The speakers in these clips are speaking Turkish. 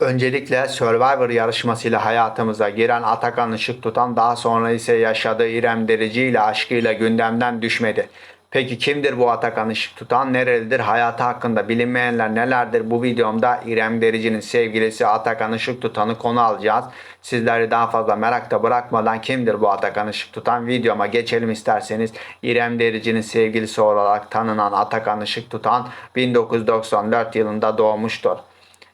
Öncelikle Survivor yarışmasıyla hayatımıza giren Atakan Işık tutan daha sonra ise yaşadığı İrem Derici ile aşkıyla gündemden düşmedi. Peki kimdir bu Atakan Işık tutan? Nerelidir? Hayatı hakkında bilinmeyenler nelerdir? Bu videomda İrem Derici'nin sevgilisi Atakan Işık tutanı konu alacağız. Sizleri daha fazla merakta bırakmadan kimdir bu Atakan Işık tutan? Videoma geçelim isterseniz. İrem Derici'nin sevgilisi olarak tanınan Atakan Işık tutan 1994 yılında doğmuştur.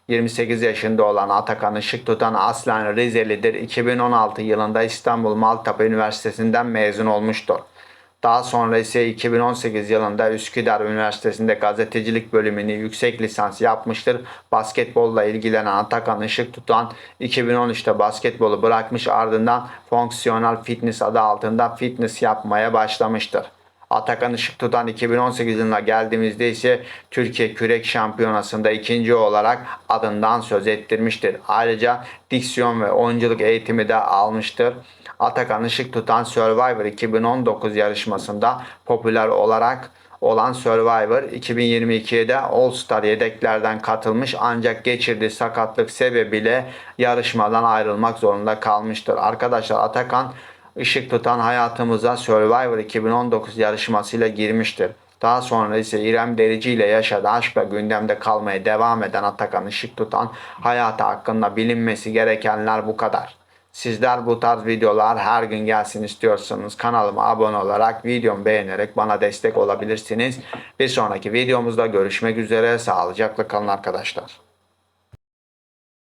28 yaşında olan Atakan Işık tutan aslen Rizelidir. 2016 yılında İstanbul Maltepe Üniversitesi'nden mezun olmuştur. Daha sonra ise 2018 yılında Üsküdar Üniversitesi'nde gazetecilik bölümünü yüksek lisans yapmıştır. Basketbolla ilgilenen Atakan Işık tutan 2013'te basketbolu bırakmış ardından fonksiyonel fitness adı altında fitness yapmaya başlamıştır. Atakan Işık tutan 2018 yılına geldiğimizde ise Türkiye Kürek Şampiyonası'nda ikinci olarak adından söz ettirmiştir. Ayrıca diksiyon ve oyunculuk eğitimi de almıştır. Atakan Işık tutan Survivor 2019 yarışmasında popüler olarak olan Survivor 2022'ye de All Star yedeklerden katılmış ancak geçirdiği sakatlık sebebiyle yarışmadan ayrılmak zorunda kalmıştır. Arkadaşlar Atakan ışık tutan hayatımıza Survivor 2019 yarışmasıyla girmiştir. Daha sonra ise İrem Derici ile yaşadığı aşkla gündemde kalmaya devam eden Atakan ışık tutan hayatı hakkında bilinmesi gerekenler bu kadar. Sizler bu tarz videolar her gün gelsin istiyorsanız kanalıma abone olarak videomu beğenerek bana destek olabilirsiniz. Bir sonraki videomuzda görüşmek üzere. Sağlıcakla kalın arkadaşlar.